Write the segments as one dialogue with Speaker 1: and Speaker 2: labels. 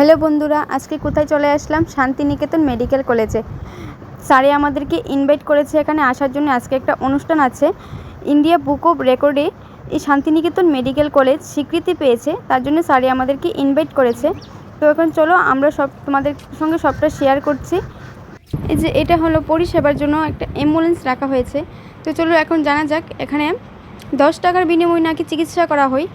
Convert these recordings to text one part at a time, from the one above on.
Speaker 1: Hello বন্ধুরা, আজকে কোথায় চলে আসলাম? শান্তিনিকেতন মেডিকেল কলেজে। স্যারে আমাদেরকে ইনভাইট করেছে এখানে আসার জন্য। আজকে একটা অনুষ্ঠান আছে। ইন্ডিয়া বুক অফ রেকর্ডে এই শান্তিনিকেতন মেডিকেল কলেজ স্বীকৃতি পেয়েছে। তার জন্য স্যারে আমাদেরকে ইনভাইট করেছে। তো এখন চলো, আমরা সব তোমাদের সঙ্গে সবটা শেয়ার করছি। এই যে এটা হলো পরিষেবার জন্য একটা অ্যাম্বুলেন্স রাখা হয়েছে। তো চলো এখন জানা যাক, এখানে দশ টাকার বিনিময়ে নাকি চিকিৎসা করা হয়।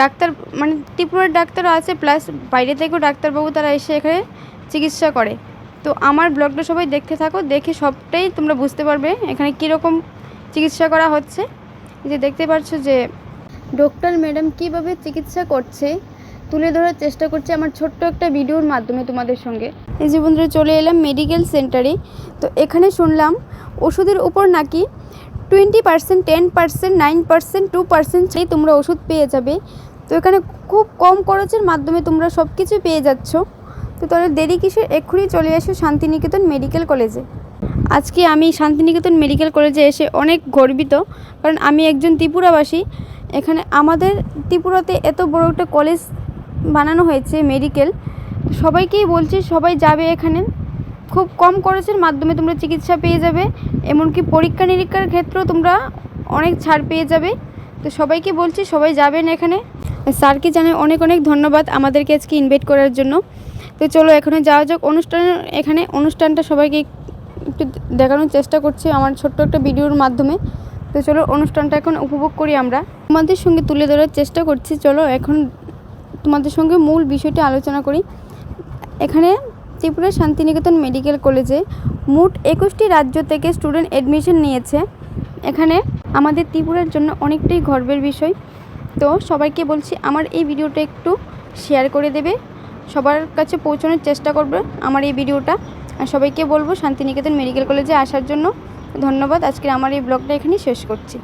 Speaker 1: ডাক্তার মানে ত্রিপুরার ডাক্তারও আছে প্লাস বাইরে থেকেও ডাক্তারবাবু তারা এসে এখানে চিকিৎসা করে। তো আমার ব্লগটা সবাই দেখতে থাকো, দেখে সবটাই তোমরা বুঝতে পারবে এখানে কীরকম চিকিৎসা করা হচ্ছে। যে দেখতে পাচ্ছ যে ডক্টর ম্যাডাম কীভাবে চিকিৎসা করছে, তুলে ধরার চেষ্টা করছে আমার ছোট্ট একটা ভিডিওর মাধ্যমে তোমাদের সঙ্গে। এই যে বন্ধুরা চলে এলাম মেডিকেল সেন্টারে তো এখানে শুনলাম ওষুধের উপর নাকি twenty percent ten percent nine percent two percent সেই তোমরা ওষুধ পেয়ে যাবে। তো এখানে খুব কম খরচের মাধ্যমে তোমরা সব কিছু পেয়ে যাচ্ছ। তো তাহলে দেরি কিসের? এক্ষুনি চলে এসো শান্তিনিকেতন মেডিকেল কলেজে। আজকে আমি শান্তিনিকেতন মেডিকেল কলেজে এসে অনেক গর্বিত, কারণ আমি একজন ত্রিপুরাবাসী। এখানে আমাদের ত্রিপুরাতে এত বড় একটা কলেজ বানানো হয়েছে মেডিকেল। সবাইকেই বলছি সবাই যাবে এখানে। খুব কম খরচের মাধ্যমে তোমরা চিকিৎসা পেয়ে যাবে, এমনকি পরীক্ষা নিরীক্ষার ক্ষেত্রেও তোমরা অনেক ছাড় পেয়ে যাবে। তো সবাইকে বলছি, সবাই যাবেন এখানে। স্যারকে জানাই অনেক অনেক ধন্যবাদ আমাদেরকে আজকে ইনভাইট করার জন্য। তো চলো এখানে যাওয়া যাক। অনুষ্ঠান, এখানে অনুষ্ঠানটা সবাইকে একটু দেখানোর চেষ্টা করছি আমার ছোট্ট একটা ভিডিওর মাধ্যমে। তো চলো অনুষ্ঠানটা এখন উপভোগ করি আমরা। তোমাদের সঙ্গে তুলে ধরার চেষ্টা করছি। চলো এখন তোমাদের সঙ্গে মূল বিষয়টি আলোচনা করি। এখানে ত্রিপুরা শান্তিনিকেতন মেডিকেল কলেজে মোট একুশটি রাজ্য থেকে স্টুডেন্ট অ্যাডমিশন নিয়েছে। এখানে আমাদের ত্রিপুরার জন্য অনেকটাই গর্বের বিষয়। তো সবাইকে বলছি, আমার এই ভিডিওটা একটু শেয়ার করে দেবে। সবার কাছে পৌঁছানোর চেষ্টা করবে আমার এই ভিডিওটা। আর সবাইকে বলব, শান্তিনিকেতন মেডিকেল কলেজে আসার জন্য ধন্যবাদ। আজকে আমার এই ব্লগটা এখানেই শেষ করছি।